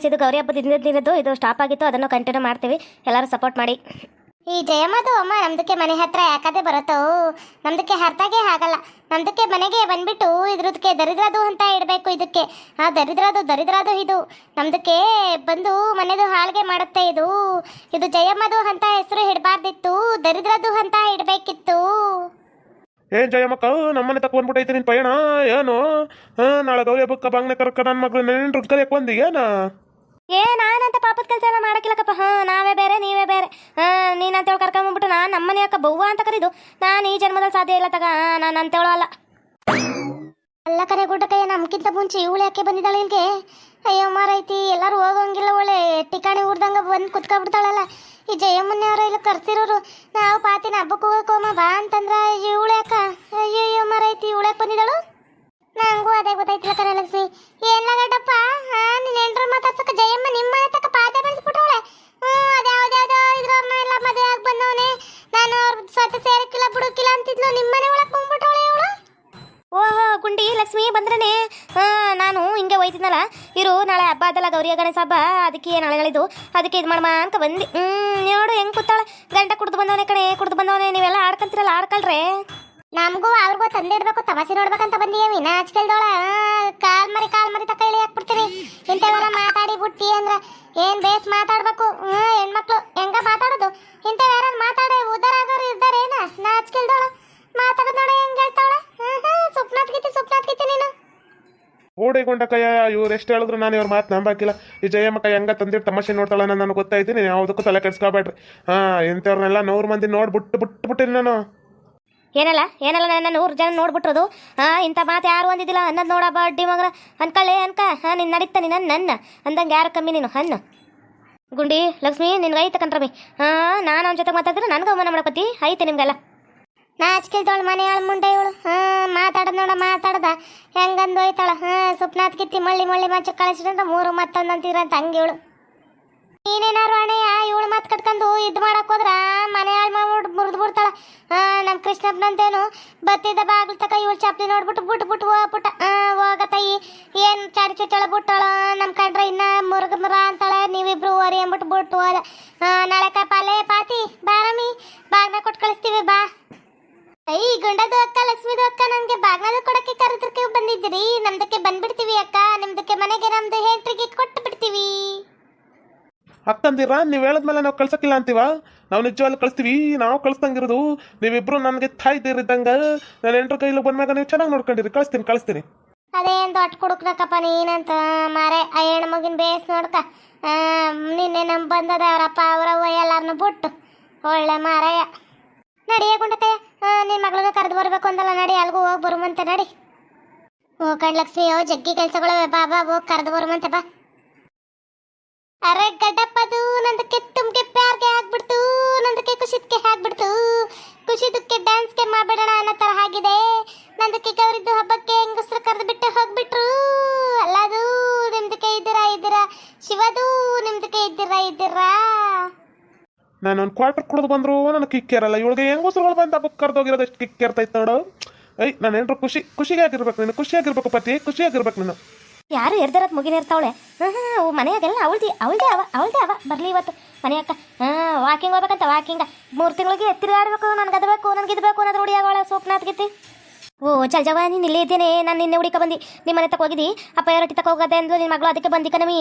Friends ಇದು ಗೌರಿ ಹಬ್ಬದ ದಿನದ್ದು ಇದು ಸ್ಟಾಪ್ ಆಗಿತ್ತು. ಅದನ್ನು ಕಂಟಿನ್ಯೂ ಮಾಡ್ತೀವಿ. ಎಲ್ಲರೂ ಸಪೋರ್ಟ್ ಮಾಡಿ. ಈ ಜಯಮ್ಮದು ಅಮ್ಮ ನಮ್ದಕ್ಕೆ ಮನೆ ಹತ್ರ ಯಾಕದೆ ಬರುತ್ತೋ? ನಮ್ದಕ್ಕೆ ಅರ್ಥಾಗೆ ಆಗಲ್ಲ. ನಮ್ದಕ್ಕೆ ಮನೆಗೆ ಬಂದ್ಬಿಟ್ಟು ಇದ್ರದಕ್ಕೆ ದರಿದ್ರದು ಅಂತ ಇಡಬೇಕು ಇದಕ್ಕೆ. ಆ ದರಿದ್ರದು ದರಿದ್ರದು ಇದು. ನಮ್ದಕ್ಕೆ ಬಂದು ಮನೆದು ಹಾಳಿಗೆ ಮಾಡುತ್ತೆ ಇದು. ಇದು ಜಯಮ್ಮದು ಅಂತ ಹೆಸರು ಇಡಬಾರ್ದಿತ್ತು. ದರಿದ್ರದು ಅಂತ ಇಡಬೇಕಿತ್ತು. ಏನ್ ಜಯಮ್ಮಕ್ಕ ನಮ್ಮನೆ ತಕ್ಕ ಬಂದ್ಬಿಟ್ಟೈತೆ ನಿನ್ ಪಯಣ. ಏನು? ಹಾ ನಾಳೆ ಗೌರಿ ಹಬ್ಬಕ್ಕ ಬಾಂಗ್ನೆ ಕರ್ಕ ನನ್ನ ಮಗಳು ನೆನ್ ಕರೆಯಕ್ ಬಂದಿ ಏನ? ಏ, ನಾನಂತ ಪಾಪದ ಕೆಲಸ ಎಲ್ಲ ಮಾಡಕ್ಕಿಲ್ಲಕ್ಕಪ್ಪ. ಹಾಂ, ನಾವೇ ಬೇರೆ, ನೀವೇ ಬೇರೆ. ಹಾಂ ನೀನು ಅಂತೇಳಿ ಕರ್ಕೊಂಬಂದ್ಬಿಟ್ಟು ನಾನು ನಮ್ಮನೆ ಅಕ್ಕ ಬವ್ವ ಅಂತ ಕರೀದು. ನಾನು ಈ ಜನ್ಮದಲ್ಲಿ ಸಾಧ್ಯ ಇಲ್ಲ ತಗ. ನಾನು ಅಂತೇಳು ಅಲ್ಲ. ಅಲ್ಲ ಕರೆ ಗುಡ್ಡಕ್ಕೆ ನಮ್ಗಿಂತ ಮುಂಚೆ ಇವಳು ಯಾಕೆ ಬಂದಿದ್ದಾಳೆ ಇಲ್ಲಿಗೆ ಅಯ್ಯೋ ಮಾರೈತಿ, ಎಲ್ಲರೂ ಹೋಗಂಗಿಲ್ಲ ಒಳ್ಳೆ. ಟಿಕಾಣಿ ಊರ್ದಂಗ ಬಂದು ಕುತ್ಕೊಬಿಡ್ತಾಳಲ್ಲ ಈ ಜಯಮ್ಮನ್ಯವ್ರ ಇಲ್ಲ ಕರ್ಸಿರೋರು. ನಾವು ಪಾತಿನ ಹಬ್ಬಕ್ಕೆ ಹೋಗಕ್ಕೋಮ ಬಾ ಅಂತಂದ್ರೆ ಇವಳು ಯಾಕ ಅಯ್ಯೋ ಅಯ್ಯಮ್ಮ ಮಾರೈತಿ, ಇವಳು ಯಾಕೆ ಬಂದಿದ್ದಾಳು. ನಂಗೂ ಅದೇ ಗೊತ್ತಾಯ್ತಿಲ್ಲ ಕರೆ ಲಕ್ಷ್ಮಿ. ಏನ್ಲ ಗಡ್ಡಪ್ಪ ಹಾ ನಿನ್ನ ಎಂಟ್ರ ಮಾತಾಡ್ಸಕ ಜಯಮ್ಮ ನಿಮ್ಮ ಮನೆ ತಕ್ಕ ಪಾದೆ ಬೆಳೆಸ್ಬಿಟ್ಟವಳೆ. ಹ್ಞೂ ಅದ್ಯಾವ್ದ್ಯಾವ್ದೋ ಇದ್ರವ್ರನ್ನ ಎಲ್ಲ ಮದುವೆ ಆಗಿ ಬಂದವನೆ. ನಾನು ಅವ್ರ ಸತ ಸೇರಕ್ಕಿಲ್ಲ, ಬಿಡಕ್ಕಿಲ್ಲ ಅಂತಿದ್ಲು ನಿಮ್ಮ ಮನೆ ಒಳಗೆ ಬಂದ್ಬಿಟ್ಟವಳೆ ಇವಳು. ಓಹೋ, ಗುಂಡಿ ಲಕ್ಷ್ಮಿ ಬಂದ್ರನೇ. ಹಾಂ, ನಾನು ಹಿಂಗೆ ಹೋಯ್ತಿದ್ನಲ್ಲ. ಇರು, ನಾಳೆ ಹಬ್ಬ ಅದಲ್ಲ ಗೌರಿಯ ಗಣೇಶ ಹಬ್ಬ. ಅದಕ್ಕೆ ನಾಳೆಗಳಿದು ಅದಕ್ಕೆ ಇದು ಮಾಡಮ್ಮ ಅಂತ ಬಂದು ಹ್ಞೂ ನೋಡು ಹೆಂಗೆ ಕೂತಾಳೆ. ಗಂಟ ಕುಡ್ದು ಬಂದವನೆ ಕಣೆ, ಕುಡ್ದು ಬಂದವನೇ. ನೀವೆಲ್ಲ ಆಡ್ಕೊಂತೀರಲ್ಲ, ಆಡ್ಕೊಳ್ರೆ. ನಮಗೂ ಅವ್ರಿಗೂ ತಂದಿಡ್ಬೇಕು ತಮಾಷೆ ನೋಡ್ಬೇಕಂತ ಬಂದಿಯವಿ ನಾಚಿಕೆಲ್ದೋಳ ಕಾಲ್ ಮರಿ ಕಾಲ್ ಮರಿ ತಕ್ಕ ಇಳಿ ಹಾಕ್ಬಿಡ್ತೀನಿ. ಇಂಥವೆಲ್ಲ ಮಾತಾಡಿ ಬಿಟ್ಟಿ ಅಂದ್ರ ಏನ್ ಬೇಸ್ ಮಾತಾಡ್ಬೇಕು? ಹ್ಮ್, ಹೆಣ್ಮಕ್ಳು ಹೆಂಗ ಮಾತಾಡೋದು? ಇಂಥವ್ ಯಾರು ಮಾತಾಡಿ ಉದ್ದಾರ ಆಗೋರು ಇದ್ದಾರೇನ ನಾಚಿಕೆಲ್ದೋಳ ಮಾತಾಡೋದ್ ನೋಡ ಹೆಂಗ್ ಹೇಳ್ತಾವಳ? ಸುಪ್ನಾಥ್ ಗೀತಿ ನೀನು. ಓಡಿಕೊಂಡ ಕಯ್ಯ ಇವ್ರು ಎಷ್ಟು ಹೇಳಿದ್ರು ನಾನು ಇವ್ರ ಮಾತು ನಂಬಾಕಿಲ್ಲ. ಈ ಜಯಮ್ಮಕ್ಕ ಹೆಂಗ ತಂದಿಟ್ಟು ತಮಾಷೆ ನೋಡ್ತಾಳ ನನಗೆ ಗೊತ್ತಾಯ್ತೀನಿ ನೀನು ಯಾವುದಕ್ಕೂ ತಲೆ ಕೆಡ್ಸ್ಕೊಬೇಡ್ರಿ. ಹಾಂ ಇಂಥವ್ರನ್ನೆಲ್ಲ ನೂರು ಮಂದಿ ನೋಡಿ ಬಿಟ್ಟು ಬಿಟ್ಟು ಬಿಟ್ಟಿನಿ ನಾನು. ಏನಲ್ಲ? ಏನಲ್ಲ ನನ್ನ ನೂರು ಜನ ನೋಡ್ಬಿಟ್ರದು. ಹಾಂ ಇಂಥ ಮಾತು ಯಾರು ಅಂದಿದ್ದಿಲ್ಲ? ಅನ್ನೋದು ನೋಡ ಬಡ್ಡಿ ಮಗನ. ಅನ್ಕೊಳ್ಳೆ, ಅನ್ಕ. ಹಾಂ ನೀನು ನಡೀತಾನೆ ನನ್ನ ನನ್ನ ಅಂದಂಗೆ ಯಾರು ಕಮ್ಮಿ ನೀನು? ಹಣ್ಣು ಗುಂಡಿ, ಲಕ್ಷ್ಮಿ ನಿನ್ಗೆ ಐತೆ ಕಣ್ರಮಿ ಹಾಂ ನಾನು ಅವನ ಜೊತೆ ಮಾತಾಡಿದ್ರೆ ನನಗೆ ಅವಮಾನ ಮಾಡಪತಿ ಐತೆ ನಿಮ್ಗೆಲ್ಲ. ಮನೆ ಆಳು ಮುಂಡೆ ಇವಳು ಹಾಂ ಮಾತಾಡದ್ ನೋಡ, ಮಾತಾಡದ. ಹೆಂಗಂದು ಹೋಯ್ತಾಳ? ಹಾಂ ಸುಪ್ನಾಥ್ ಕಿತ್ತಿ ಮಳ್ಳಿ ಮಳ್ಳಿ ಮಚ್ಚ ಕಳಿಸಿದ್ರೆ ಮೂರು ಮತ್ತೊಂದಂತೀರಂತ ಹಂಗೆ ಇವಳು ನೀನೇನಾರು ಅಣ್ಣಯ್ಯ, ಇವಳು ಮಾತು ಕಟ್ಕೊಂಡು ಇದು ಮಾಡಕ್ ಹೋದ್ರ ಮನೆ ಹಾಳು ಮಾಡ್ಬಿಟ್ಟು ಮುರಿದು ಬಿಡ್ತಾಳ. ನಮ್ ನಮ್ಮ ಕೃಷ್ಣಪ್ಪನಂತೇನು ಬತ್ತಿದ್ದ ಬಾಗ್ಲ ತಕ ಇವಳು ಚಪ್ಪಲಿ ನೋಡ್ಬಿಟ್ಟು ಬಿಟ್ಟು ಬಿಟ್ಟು ಹೋಗ್ಬಿಟ್ಟ ಹೋಗ ತಾಯಿ, ಏನು ಚಾಡಿ ಚುಚ್ಚಳ ಬಿಟ್ಟಾಳ? ನಮ್ಮ ಕಂಡ್ರೆ ಇನ್ನ ಮುರುಗ ಮುರ ಅಂತಾಳೆ. ನೀವಿಬ್ರು ಓರಿ ಅಂದ್ಬಿಟ್ಟು ಬಿಟ್ಟು ಹೋದ. ನಾಳೆ ಕಪಾಲೆ ಪಾತಿ ಬಾರಮಿ ಬಾಗ್ನ ಕೊಟ್ಟು ಕಳಿಸ್ತೀವಿ, ಬಾ. ಐ ಗುಂಡದು ಅಕ್ಕ ಲಕ್ಷ್ಮಿದು ಅಕ್ಕ ನನ್ಗೆ ಬಾಗ್ನದ ಕೊಡಕ್ಕೆ ಕರೆದಕ್ಕೆ ಬಂದಿದ್ದೀರಿ. ನಮ್ದಕ್ಕೆ ಬಂದ್ಬಿಡ್ತೀವಿ ಅಕ್ಕ. ನಿಮ್ದಕ್ಕೆ ಮನೆಗೆ ನಮ್ದು ಹೆಂಟ್ರಿಗೆ ಕೊಟ್ಟು ಬಿಡ್ತೀವಿ ಅಕ್ಕಂದಿರ ನೀವು ಹೇಳದ್ಮೇಲೆ ನಾವು ಕಳ್ಸಕ್ಕಿಲ್ಲ ಅಂತೀವ? ನಾವು ನಿಜವಾಗ್ಲೂ ಕಳಿಸ್ತೀವಿ, ನಾವು ಕಳಿಸ್ದಂಗಿರೋದು. ನೀವಿಬ್ರು ನನಗೆ ತಾಯ್ದಿರಿದ್ದಂಗೆ ನಾನು ಎಂಟ್ರ ಕೈಲಿ ಬಂದ್ಮ್ಯಾಗ ನೀವು ಚೆನ್ನಾಗಿ ನೋಡ್ಕೊಂಡಿರಿ. ಕಳಿಸ್ತೀನಿ ಕಳಿಸ್ತೀನಿ. ಅದೇನು ದೊಡ್ಡ ಕುಡುಕ್ನಕ್ಕಪ್ಪ ನೀನಂತ, ಮಾರೆ, ಆ ಹೆಣ್ಣು ಮಗಿನ ಬೇಸ್ ನೋಡ್ಕ. ನಿನ್ನೆ ನಮ್ಮ ಬಂದದ ಅವರಪ್ಪ, ಅವರವ್ವ ಎಲ್ಲಾರನ್ನು ಬಿಟ್ಟು. ಒಳ್ಳೆ ಮಾರಾಯ. ನಡಿಯ ಗುಂಡಕಯ್ಯ ನಿನ್ನ ಮಗಳನ್ನ ಕರೆದು ಬರಬೇಕು ಅಂದಲ್ಲ, ನಡಿ, ಅಲ್ಗೂ ಹೋಗಿ ಬರುವಂತೆ ನಡಿ. ಓ ಲಕ್ಷ್ಮಿ ಓ ಜಗ್ಗಿ ಕೆಲಸಗಳವೆ ಬಾ ಬಾ ಹೋಗಿ ಕರೆದು ಬರುಮಂತೆ ಬಾ. ಅರೆ ಗಡ್ಡಪ್ಪದು ನಂದಕ್ಕೆ ತುಮ್ಗೆ ಪ್ಯಾರ್ಗೆ ಆಗ್ಬಿಡ್ತು ನಂದಕ್ಕೆ ಖುಷಿದ್ಕೆ ಆಗ್ಬಿಡ್ತು. ಖುಷಿದಕ್ಕೆ ಡ್ಯಾನ್ಸ್ಗೆ ಮಾಡ್ಬಿಡೋಣ ಅನ್ನೋ ತರ ಆಗಿದೆ. ನಂದಕ್ಕೆ ಗೌರಿದ್ದು ಹಬ್ಬಕ್ಕೆ ಹೆಂಗಸ್ರು ಕರೆದು ಬಿಟ್ಟು ಹೋಗ್ಬಿಟ್ರು. ಅಲ್ಲದು ನಿಮ್ದಕ್ಕೆ ಇದ್ದೀರಾ ಇದ್ದೀರಾ. ಶಿವದು ನಿಮ್ದಕ್ಕೆ ಇದ್ದೀರಾ ಇದ್ದೀರಾ. ನಾನು ಒಂದು ಕ್ವಾರ್ಟರ್ ಕುಡಿದು ಬಂದ್ರು ನನಗೆ ಕಿಕ್ಕೇರಲ್ಲ ಇವಳಿಗೆ ಹೆಂಗೋಸ್ರುಗಳು ಬಂದು ಹಬ್ಬಕ್ಕೆ ಕರೆದೋಗಿರೋದು ಎಷ್ಟು ಕಿಕ್ಕೇರ್ತೈತೆ ನೋಡು. ಐ ನಾನು ಎಂಟ್ರು ಖುಷಿ, ಖುಷಿಯಾಗಿರ್ಬೇಕು ನೀನು, ಖುಷಿಯಾಗಿರ್ಬೇಕು ಪತಿ, ಖುಷಿಯಾಗಿರ್ಬೇಕು ನೀನು. ಯಾರು ಎರ್ದಿರೋದು ಮುಗಿನ ಇರ್ತಾವಳೆ? ಹಾಂ ಮನೆಯಾಗೆಲ್ಲ ಅವಳ್ದಿ, ಅವಳ್ದೇ ಅವ ಅವಳ್ದೇ ಅವ. ಬರಲಿ ಇವತ್ತು. ಮನೆಯಕ್ಕ ಹಾಂ ವಾಕಿಂಗ್ ಹೋಗ್ಬೇಕಂತ ವಾಕಿಂಗ ಮೂರು ತಿಂಗಳಿಗೆ ತಿರುಗಾಡಬೇಕು, ನನಗೆ ಅದು ಬೇಕು ನನಗೆ ಬೇಕು ಅನ್ನೋದು ರೂಢಿ ಆಗೋಳ ಸೋಪ್ನಾಥ್ ಗೀತಿ. ಓ, ಚಲ್ ಜವ ನೀನು ಇಲ್ಲೇ ಇದ್ದೇನೆ ನಾನು ನಿನ್ನೆ ಹುಡುಕ ಬಂದು. ನಿಮ್ಮ ಮನೆ ತಕ ಹೋಗಿದ್ದಿ. ಅಪ್ಪ ರೊಟ್ಟಿ ತಕ ಹೋಗದೆ ಅಂದ್ಲು ನಿನ್ನ ಮಗಳು ಅದಕ್ಕೆ ಬಂದಿ ಕಣಮಿ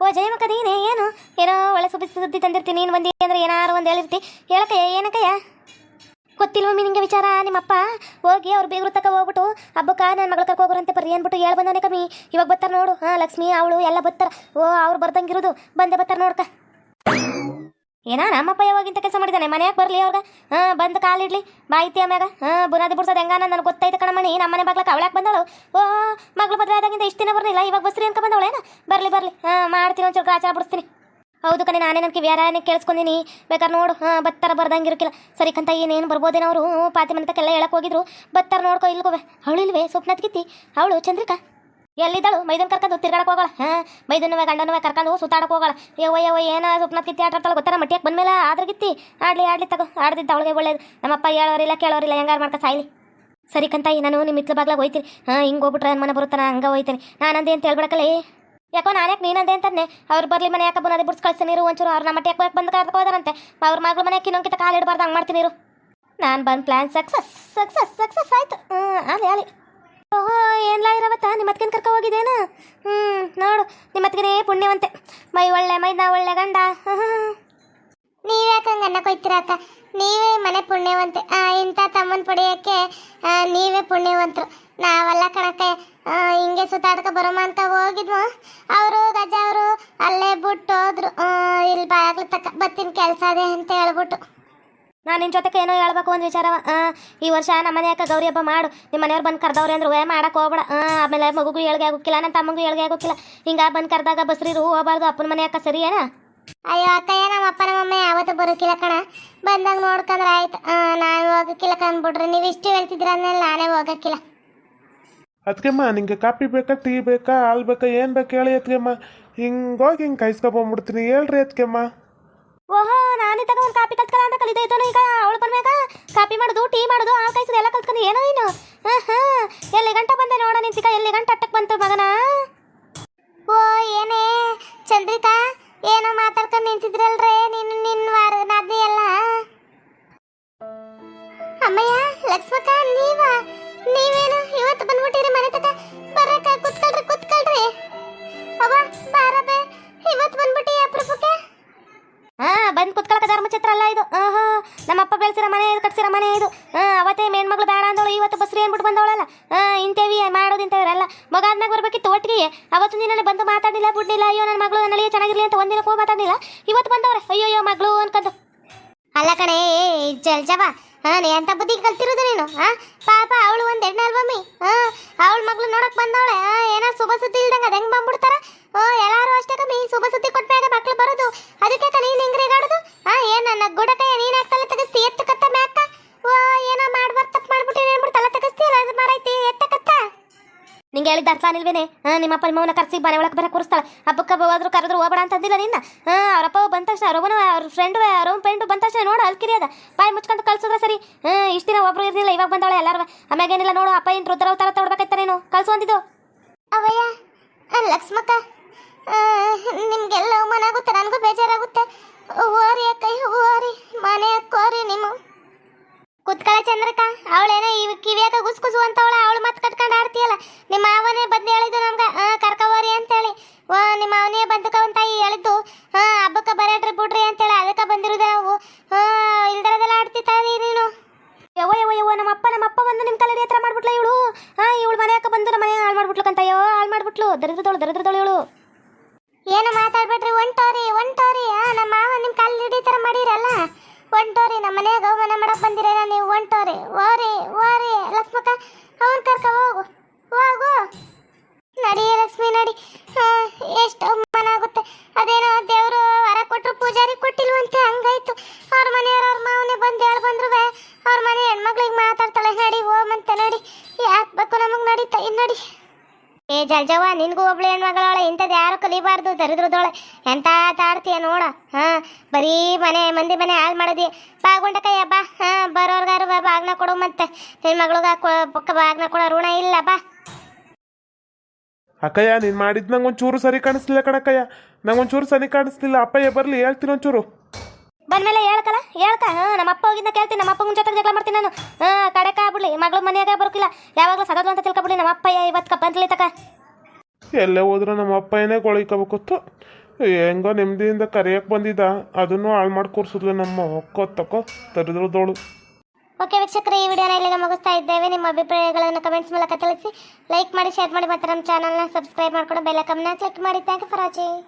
ಓ ಜಯಮಕ್ಕ ನೀನೇ ಏನು? ಏನೋ ಒಳ್ಳೆ ಸುಬ್ಬಿ ಸುದ್ದಿ ತಂದಿರ್ತೀನಿ ನೀನು ಬಂದಿ ಅಂದ್ರೆ ಏನಾರು ಒಂದು ಹೇಳಿರ್ತಿ. ಹೇಳಕ್ಕಯ್ಯ, ಏನಕ್ಕಯ್ಯ? ಗೊತ್ತಿಲ್ವ ನಿಂಗೆ ವಿಚಾರ? ನಿಮ್ಮಪ್ಪ ಹೋಗಿ ಅವ್ರು ಬೇಗರು ತಕ ಹೋಗ್ಬಿಟ್ಟು, ಹಬ್ಬಕ್ಕೆ ನನ್ನ ಮಗಳ ಕರ್ಕ ಹೋಗ್ರಂತೆ ಬರ್ರಿ ಅಂದ್ಬಿಟ್ಟು ಹೇಳ್ ಬಂದಾನೆ ಕಮ್ಮಿ. ಇವಾಗ ಬರ್ತಾರೆ ನೋಡು. ಹಾಂ, ಲಕ್ಷ್ಮಿ, ಅವಳು ಎಲ್ಲ ಬರ್ತಾರ. ಓ, ಅವ್ರು ಬರ್ದಂಗಿರೋದು ಬಂದೆ ಬರ್ತಾರೆ ನೋಡ್ಕ. ಏನಾ ನಮ್ಮಪ್ಪ ಯಾವಾಗಿಂತ ಕೆಲಸ ಮಾಡಿದ್ದಾನೆ ಮನ್ಯಾಗ ಬರಲಿ ಅವ್ರಿಗೆ? ಹಾಂ, ಬಂದು ಕಾಲಿಡ್ಲಿ ಬಾಯ್ತಿ ಆಮ್ಯಾಗ. ಹಾ, ಬುನಾದಿ ಬಿಡ್ಸೋದು ಹೆಂಗ? ನನಗೆ ಗೊತ್ತೈತೆ ಕಣಮಣಿ ನಮ್ಮ ಮನೆ ಬಾಗ್ಲಕ್ಕೆ ಅವಳಕ್ಕೆ ಬಂದಳು ಓ, ಮಗಳು ಮದುವೆ ಆದಾಗಿಂದ ಇಷ್ಟು ದಿನ ಬರಲಿಲ್ಲ. ಇವಾಗ ಬಸ್ರಿ ಅನ್ಕ ಬಂದವಳೇನ? ಬರಲಿ ಬರಲಿ. ಹಾಂ, ಮಾಡ್ತೀನಿ ಒಂಚೂರು ಆಚಾರ ಬಿಡಿಸ್ತೀನಿ. ಹೌದು ಕಣೆ, ನಾನೇ ನನಗೆ ವ್ಯಾರಾನೇ ಕೇಳಿಸ್ಕೊಂಡಿನಿ. ಬೇಕಾದ್ರೆ ನೋಡು, ಹಾಂ, ಬತ್ತಾರ ಬರ್ದಂಗಿರೋಕ್ಕಿಲ್ಲ ಸರಿ ಕಂತ ಏನೇನು ಬರ್ಬೋದೇನೋ ಅವರು ಪಾತಿ ಮನೆ ತಕ್ಕೆಲ್ಲ ಹೇಳಕ್ಕೆ ಹೋಗಿದ್ರು. ಬತ್ತಾರ ನೋಡ್ಕೊ ಇಲ್ಕೋವೆ ಅವಳು ಇಲ್ವೇ ಕಿತ್ತಿ ಅವಳು ಚಂದ್ರಿಕಾ? ಎಲ್ಲಿದ್ದಾಳು? ಮೈದನ್ ಕರ್ಕೊಂಡು ತಿರ್ಗಾಡಕ್ಕೆ ಹೋಗೋಳ ಹಾಂ, ಮೈದನವೇ, ಗಂಡನವೇ ಕರ್ಕೊಂಡು ಸುತ್ತಾಡಕ್ಕೆ ಹೋಗೋಳ ಯವ್ವ ಯವ್ವ, ಏನೋ ಸ್ವಪ್ನ ಕಿತ್ತಿ ಆಟಾಡ್ತಾಳೆ ಗೊತ್ತಾರ ಮಟ್ಟಿಯಕ್ಕೆ ಬಂದಮೇಲೆ ಆದ್ರ ಕಿತ್ತಿ ಆಡ್ಲಿ ಆಡ್ಲಿ ತಗೋ ಆಡ್ದಿದ್ದ ಅವಳಿಗೆ ಒಳ್ಳೇದು. ನಮ್ಮಪ್ಪ ಹೇಳೋರಿಲ್ಲ, ಕೇಳೋರಿಲ್ಲ, ಹೆಂಗಾರು ಮಾಡ್ಕೋ ಸಾಯ್ಲಿ. ಸರಿ ಕಂತಾಯಿ ನಾನು ನಿಮ್ಮ ಇತ್ಲ ಬಾಗ್ಲಾಗ ಹೋಯ್ತೀನಿ. ಹಾಂ, ಹಿಂಗೆ ಹೋಗ್ಬಿಟ್ರೆ ನನ್ನ ಮನೆ ಬರುತ್ತಾನ? ಹಂಗೆ ಹೋಯ್ತೀನಿ. ನಾನು ಅಂತ ಹೇಳ್ಬಿಡಕಲೇ. ಯಾಕೋ ನಾನು ಯಾಕೆ ನೀನಂದೆ ಅಂತಾನೆ ಅವ್ರು ಬರ್ಲಿ ಮನೆ ಯಾಕೆ ಬನ್ನದೆ ಬಿಡ್ಸ್ ಕಳ್ಸಿ ನೀರು ಒಂಚೂರು ಅವ್ರ ನಮ್ಮ ಯಾಕೆ ಬಂದು ಕರ್ಕೊ ಹೋದಾರಂತೆ. ಅವ್ರ ಮಗಳು ಮನೆ ಇನ್ನೊಂದ್ಕಿತ ಕಾಲು ಇಡಬಾರ್ದು, ಹಂಗೆ ಮಾಡ್ತೀನಿ ನೀರು? ನಾನು ಬಂದು ಪ್ಲ್ಯಾನ್ ಸಕ್ಸಸ್ ಸಕ್ಸಸ್ ಸಕ್ಸಸ್ ಆಯ್ತು. ಹ್ಞೂ ಅಲ್ಲಿ ಅಲ್ಲಿ ಓಹೋ ಏನ್ಲ ಇರವತ್ತ ನಿಮ್ಮ ಅತ್ಕೇನು ಕರ್ಕೊ ಹೋಗಿದ್ದೇನು? ಹ್ಞೂ ನೋಡು ನಿಮ್ಮ ಅತ್ಗೆನೇ ಪುಣ್ಯವಂತೆ. ಮೈ ಒಳ್ಳೆ ಮೈದ ಒಳ್ಳೆ ಗಂಡ. ನೀವ್ಯಾಕೆ ಹಂಗೆ ಅನ್ನ ಕೊಯ್ತೀರಕ್ಕ ನೀವೇ ಮನೆ ಪುಣ್ಯವಂತೆ. ಇಂಥ ತಮ್ಮನ ಪಡೆಯೋಕ್ಕೆ ನೀವೇ ಪುಣ್ಯವಂತರು. ನಾವೆಲ್ಲ ಕಣಕ್ಕೆ ಹಿಂಗೆ ಸುತ್ತಾಡ್ಕೊ ಬರೋಮ ಅಂತ ಹೋಗಿದ್ವು. ಅವರು ಗಜ ಅವರು ಅಲ್ಲೇ ಬಿಟ್ಟು ಹೋದ್ರು ಇಲ್ಲಿ ಬಾಗ್ಲು ತಕ್ಕ ಬತ್ತಿನ ಕೆಲಸ ಅದೇ ಅಂತ ಹೇಳ್ಬಿಟ್ಟು. ನಾನು ನಿನ್ನ ಜೊತೆಗೆ ಏನೋ ಹೇಳ್ಬೇಕು ಒಂದು ವಿಚಾರವ ಆ, ಈ ವರ್ಷ ನಮ್ಮ ಮನೆಯಾಕ ಗೌರಿ ಹಬ್ಬ ಮಾಡು. ನಿಮ್ಮ ಮನೆಯವ್ರು ಬಂದು ಕರ್ದವ್ರೆ ಅಂದ್ರೆ ವೇ ಮಾಡಕ್ಕೆ ಹೋಗ್ಬೇಡ. ಆಮೇಲೆ ಮಗುಗೂ ಏಳ್ಗೆ ಆಗೋಕ್ಕಿಲ್ಲ ನನ್ನ ತಮ್ಮಗೂ ಏಳ್ಗೆ ಆಗೋಕ್ಕಿಲ್ಲ ಹಿಂಗೆ ಬಂದು ಕರೆದಾಗ ಬಸ್ರಿರು ಹೋಗ್ಬಾರ್ದು. ಅಪ್ಪನ ಮನೆಯಾಕ ಸರಿ ಏನ? ಅಯ್ಯೋ ಅಕ್ಕಯ್ಯ ನಮ್ಮ ಅಪ್ಪ ನಮ್ಮಮ್ಮ ಯಾವತ್ತು ಬರೋಕಿಲ್ಲ ಕಣ. ಬಂದಾಗ ನೋಡ್ಕಂದ್ರೆ ಆಯ್ತು. ನಾನು ಹೋಗಕ್ಕಿಲ್ಲ ಕಂದ್ಬಿಟ್ರಿ ನೀವು ಇಷ್ಟು ಹೇಳ್ತಿದ್ರ ಅಂದ್ರೆ ನಾನೇ ಹೋಗಕ್ಕಿಲ್ಲ ಅದಕ್ಕೆಮ್ಮ ನಿಂಗೆ ಕಾಪಿ ಬೇಕಾ, ಟೀ ಬೇಕಾ, ಹಾಲು ಬೇಕಾ, ಏನು ಬೇಕು ಹೇಳಿ ಅದಕ್ಕೆಮ್ಮ ಹಿಂಗೋಗಿ ಹಿಂಗೆ ಕಾಯಿಸ್ಕೊಬಂದ್ಬಿಡ್ತೀನಿ ಹೇಳ್ರಿ ಅದಕ್ಕೆಮ್ಮ ಓಹೋ, ನಾನು ತಗ ಒಂದು ಕಾಪಿ ಕಲ್ತ್ಕಲ ಅಂತ ಕಲಿತೈತೋ ಈಗ. ಅವಳು ಬರ್ಬೇಕಾ ಕಾಪಿ ಮಾಡೋದು, ಟೀ ಮಾಡೋದು, ಹಾಲು ಕಾಯಿಸೋದು ಎಲ್ಲ ಕಲ್ತ್ಕೊಂಡು ಏನೋ ನೀನು? ಹಾಂ ಹಾಂ ಎಲ್ಲಿ ಗಂಟ ಬಂದೆ ನೋಡ ನಿಂತಿಕ ಎಲ್ಲಿ ಗಂಟ ಅಟ್ಟಕ್ಕೆ ಬಂತು ಮಗನ? ಓ, ಏನೇ, ಚಂದ್ರಿಕಾ, ಏನೋ ಮಾತಾಡ್ಕೊಂಡು ನಿಂತಿದ್ರಲ್ರೇ ನಿನ್ನ ನಿನ್ನ ವಾರ ನಾದ್ನಿ ಎಲ್ಲ? ಅಮ್ಮಯ್ಯ, ಲಕ್ಷ್ಮಕ್ಕ, ನೀವ? ಇವತ್ತು ಮನೆ ತಕ ಬರಕ ಕುತ್ಕೊಳ್ರಿ ಕುತ್ಕೊಳ್ರಿ. ಅವ ಬಾರಬೆ ಇವತ್ತು ಬಂದ್ಬಿಟ್ಟಿ ಅಪರೂಪಕ್ಕೆ. ಹಾ ಬಂದು ಕುತ್ಕೊಳಕ ಧರ್ಮಚಿತ್ರ ಅಲ್ಲ ಇದು. ಆಹಾ ನಮ್ಮಪ್ಪ ಬೆಳೆಸಿರೋ ಮನೆ ಇದು ಕಟ್ಸಿರೋ ಮನೆ ಇದು. ಆ ಅವತ್ತೇ ಮೇನ್ ಮಗಳು ಬೇಡ ಅಂದವಳು ಇವತ್ತು ಬಸ್ರಿ ಅಂದ್ಬಿಟ್ಟು ಬಂದವಳಲ್ಲ. ಇಂತೇವಿ ಮಾಡೋದು ಇಂಥವ್ರಲ್ಲ. ಮಗ ಆದ್ಮ್ಯಾಗ ಬರ್ಬೇಕಿತ್ತು ಒಟ್ಟಿಗೆ. ಅವತ್ತು ನೀನಲ್ಲಿ ಬಂದು ಮಾತಾಡಲಿಲ್ಲ ಬಿಡ್ಲಿಲ್ಲ ಅಯ್ಯೋ ನನ್ನ ಮಗಳು ನನ್ನ ಚೆನ್ನಾಗಿರಲಿ ಅಂತ ಒಂದಿನ ಹೋಗಿ ಮಾತಾಡಲಿಲ್ಲ. ಇವತ್ತು ಬಂದವ್ರೆ. ಅಯ್ಯೋ ಮಗಳು ಅನ್ಕೊಂಡು ಅಲ್ಲ ಕಣೇ ಜಲ್ಜವ ಹಾ ಎಂಥ ಬುದ್ಧಿ ಕಲ್ತಿರೋದು ನೀನು? ಹಾ, ಪಾಪ ಅವಳು ಒಂದ್ ಎಣ್ಣೆ ಅಲ್ವಮ್ಮಿ ಹಾ, ಅವಳ ಮಗಳು ನೋಡಕ್ಕೆ ಬಂದವಳೆ ಏನೋ ಶುಭ ಸುದ್ದಿ ಇಲ್ದಂಗ ಅದು ಹೆಂಗ್ ಬಂದ್ಬಿಡ್ತಾರ ನಿಂಗೆ ಹೇಳಿದ ಅರ್ಥ ಹಾಂ, ನಿಮ್ಮಪ್ಪ ನಿಮ್ಮವನ ಕರ್ಸಿ ಮನೆ ಒಳಗೆ ಬರ ಕೂರಿಸ್ತಾಳೆ. ಹಬ್ಬಕ್ಕೆ ಹೋದ್ರು ಕರೆದ್ರು ಹೋಗ್ಬೇಡ ಅಂತಂದಿಲ್ಲ ನಿನ್ನ? ಹಾಂ, ಅವರಪ್ಪ ಬಂದ ತಕ್ಷಣ ಅವ್ರೊಬ್ಬನ ಅವ್ರ ಫ್ರೆಂಡು ಅವ್ರ ಫ್ರೆಂಡು ಬಂದ ತಕ್ಷಣ ನೋಡು, ಅಲ್ಲಿ ಅದ ಬಾಯಿ ಮುಚ್ಕೊಂಡು ಕಳ್ಸಿದ್ರೆ ಸರಿ? ಇಷ್ಟು ದಿನ ಒಬ್ರು ಇರಲಿಲ್ಲ, ಇವಾಗ ಬಂದವಳೆ ಎಲ್ಲಾರು ಆಮ್ಯಾಗ ಏನಿಲ್ಲ ನೋಡು, ಅಪ್ಪ ಏನು ರುದ್ರ ಅವತಾರ ತೊಡ್ಬೇಕಾಯ್ತ ನೀನು ಕಳ್ಸು ಅವಯ್ಯ, ಲಕ್ಷ್ಮಕ್ಕ ನಿಮ್ಗೆಲ್ಲ ಅವಮಾನ ಆಗುತ್ತೆ, ನನಗೂ ಬೇಜಾರಾಗುತ್ತೆ ಅಪ್ಪ ಬಂದು ನಿಮ್ಮ ತಲೆ ಹತ್ರ ಮಾಡ್ಬಿಟ್ಲ ಇವಳು? ಹಾಂ ಇವಳು ಮನೆ ಹಾಕ ಬಂದು ನಮ್ಮ ಮನೆ ಹಾಳು ಮಾಡ್ಬಿಟ್ಲು ಕಂತಯ್ಯೋ ಹಾಳು ಮಾಡ್ಬಿಟ್ಲು. ದರಿದ್ರದೋಳು ದರಿದ್ರದೋಳು ಇವಳು. ಏನು ಮಾತಾಡ್ಬಿಟ್ರಿ ಒಂಟೋರಿ ಒಂಟೋರಿ. ನಮ್ಮ ಮಾವ ನಿಮ್ಮ ಕಾಲು ಹಿಡಿ ಥರ ಮಾಡಿರಲ್ಲ. ಒಂಟೋರಿ, ನಮ್ಮ ಮನೆಯಾಗ ಮನೆ ಮಾಡಕ್ ಬಂದಿರೇನ ನೀವು, ಒಂಟೋರಿ? ಬೇಕು ನಮಗೆ ನೋಡಿ. ನಡಿ ಏ ಜಲ್ಜವ್ವ ನಿನ್ಗೂ ಒಬ್ಳು ಹೆಣ್ಮಗಳವಳೆ ಇಂಥದ್ದು ಯಾರು ಕಲಿಬಾರ್ದು, ದರಿದ್ರದೋಳೆ. ಎಂತ ತಾಡ್ತೀಯ ನೋಡ, ಹಾ? ಬರೀ ಮನೆ, ಮಂದಿ ಮನೆ ಹಾಳು ಮಾಡದಿ. ಬಾಗುಂಡ ಕೈಯ ಬಾ, ಹಾ? ಬರೋರ್ಗಾರು ಬಾಗ್ನ ಕೊಡು ಮತ್ತೆ. ನಿನ್ನ ಮಗಳಿಗೆ ಪಕ್ಕ ಬಾಗ್ನ ಕೊಡೋ ಋಣ ಇಲ್ಲ, ಬಾ. ಅಕ್ಕಯ್ಯ, ನೀನ್ ಮಾಡಿದ್ ನಂಗೆ ಒಂಚೂರು ಸರಿ ಕಾಣಿಸ್ಲಿಲ್ಲ ಕಣಕ್ಕಯ್ಯ. ನಂಗೆ ಒಂಚೂರು ಸರಿ ಕಾಣಿಸ್ಲಿಲ್ಲ. ಅಪ್ಪಯ್ಯ, ಬರಲಿ, ಹೇಳ್ತೀನಿ ಒಂಚೂರು. ಬಂದ್ಮೇಲೆ ಹೇಳ್ಕಲ್ಲ ಹೇಳ್ಕ. ಹಾಂ ನಮ್ಮ ಅಪ್ಪ ಹೋಗಿದ್ದ ಕೇಳ್ತೀನಿ. ನಮ್ಮ ಅಪ್ಪನ ಜೊತೆ ಜಗಳ ಮಾಡ್ತೀನಿ ನಾನು. ಹಾಂ ಕಡೆಕ ಆಗ್ಬಿಡ್ಲಿ. ಮಗಳು ಮನೆಯಾಗ ಬರೋಕಿಲ್ಲ. ಯಾವಾಗಲೂ ಸದದು ಅಂತ ತಿಳ್ಕೊಬಿಡ್ಲಿ ನಮ್ಮ ಅಪ್ಪ ಇವತ್ತು ಬಂದ್ಲಿ ತಕ. ಎಲ್ಲೇ ಹೋದ್ರೆ ನಮ್ಮ ಏನೇ ಗೊಳಿಕೋಬೇಕಿತ್ತು ಹೆಂಗೋ ನೆಮ್ಮದಿಯಿಂದ ಕರೆಯಕ್ಕೆ ಬಂದಿದ್ದ. ಅದನ್ನು ಹಾಳು ಮಾಡಿ ಕೂರ್ಸಿದ್ಲು ನಮ್ಮ ಒಕ್ಕೋ ತಕೋ ತರಿದ್ರದೋಳು ಓಕೆ ವೀಕ್ಷಕರು ಈ ವಿಡಿಯೋನ ಇಲ್ಲಿಗೆ ಮುಗಿಸ್ತಾ ಇದ್ದೇವೆ. ನಿಮ್ಮ ಅಭಿಪ್ರಾಯಗಳನ್ನು ಕಮೆಂಟ್ಸ್ ಮೂಲಕ ತಿಳಿಸಿ. ಲೈಕ್ ಮಾಡಿ ಶೇರ್ ಮಾಡಿ ಮತ್ತು ನಮ್ಮ ಚಾನಲ್ನ ಸಬ್ಸ್ಕ್ರೈಬ್ ಮಾಡ್ಕೊಂಡು ಬೆಲ್ ಐಕನ್ನ ಕ್ಲಿಕ್ ಮಾಡಿ. Thank you for watching